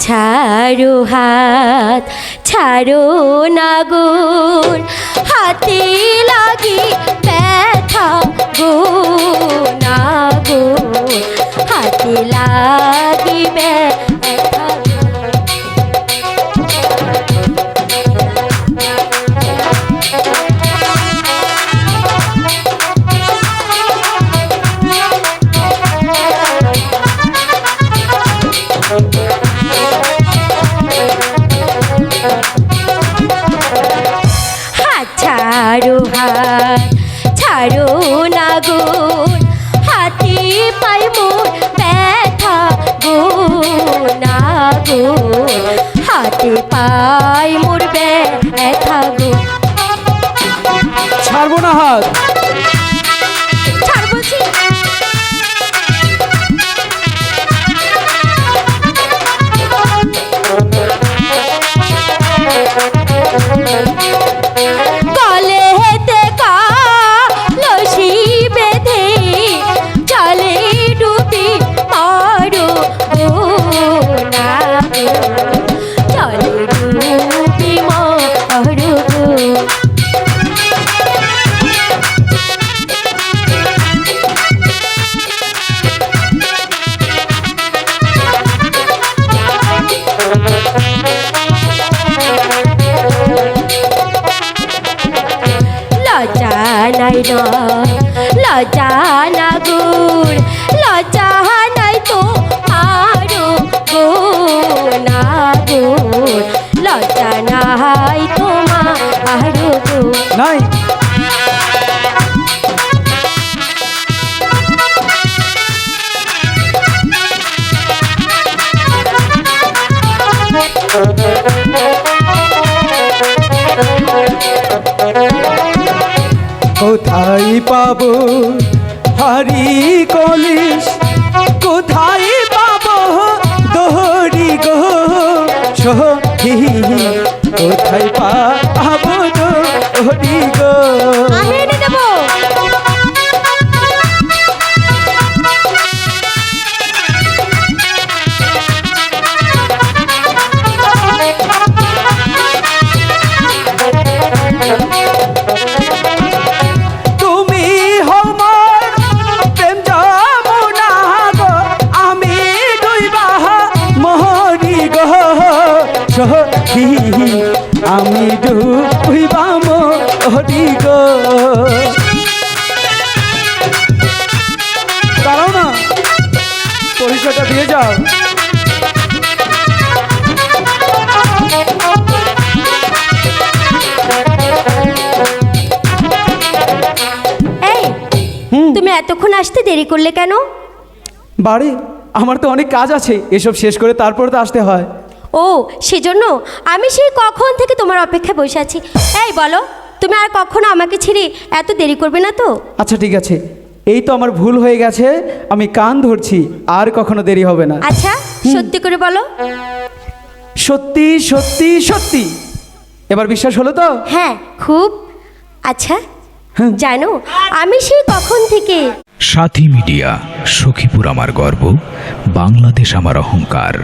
ছাড়ো হাত ছাড়ো নাগুন হাতে লাগি ব্যথা গো নাগুন হাতে লাগি ব্যথা ছাড়ো হাত ছাড়ো নাগুন হাতে পাই মোর ব্যথা গো, না গো। হাতি পাই মোর ব্যথা গো। ছাড়বো না হাত। নাই ন লজ্জা না গুণ, লজ্জা নাই তো আরও গো না গুণ। লজ্জা নাই তোমার, আরও গো নাই? পাবো হরি কলিস কোথায় পাবো? দোহরি গো সখী কোথায় পাবো? দোহরি গো। আমি ডুইবা মহরি গো। দাঁড়াও না পরিচয়টা দিয়ে যাও। তুমি এতক্ষণ আসতে দেরি করলে কেন? বাড়ি আমার তো অনেক কাজ আছে এসব শেষ করে তারপর তো আসতে হয়। ও সেজন্য আমি সেই কখন থেকে তোমার অপেক্ষায় বসে আছি। এই বলো তুমি আর কখনো আমাকে ছেড়ে এত দেরি করবে না তো? আচ্ছা ঠিক আছে। এই তো আমার ভুল হয়ে গেছে আমি কান ধরছি আর কখনো দেরি হবে না। আচ্ছা সত্যি করে বলো। সত্যি সত্যি সত্যি। এবার বিশ্বাস হলো তো? হ্যাঁ খুব। আচ্ছা। জানো আমি সেই কখন থেকে সাথী মিডিয়া সখীপুর আমার গর্ব বাংলাদেশ আমার অহংকার।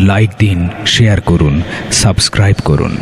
লাইক দিন শেয়ার করুন সাবস্ক্রাইব করুন।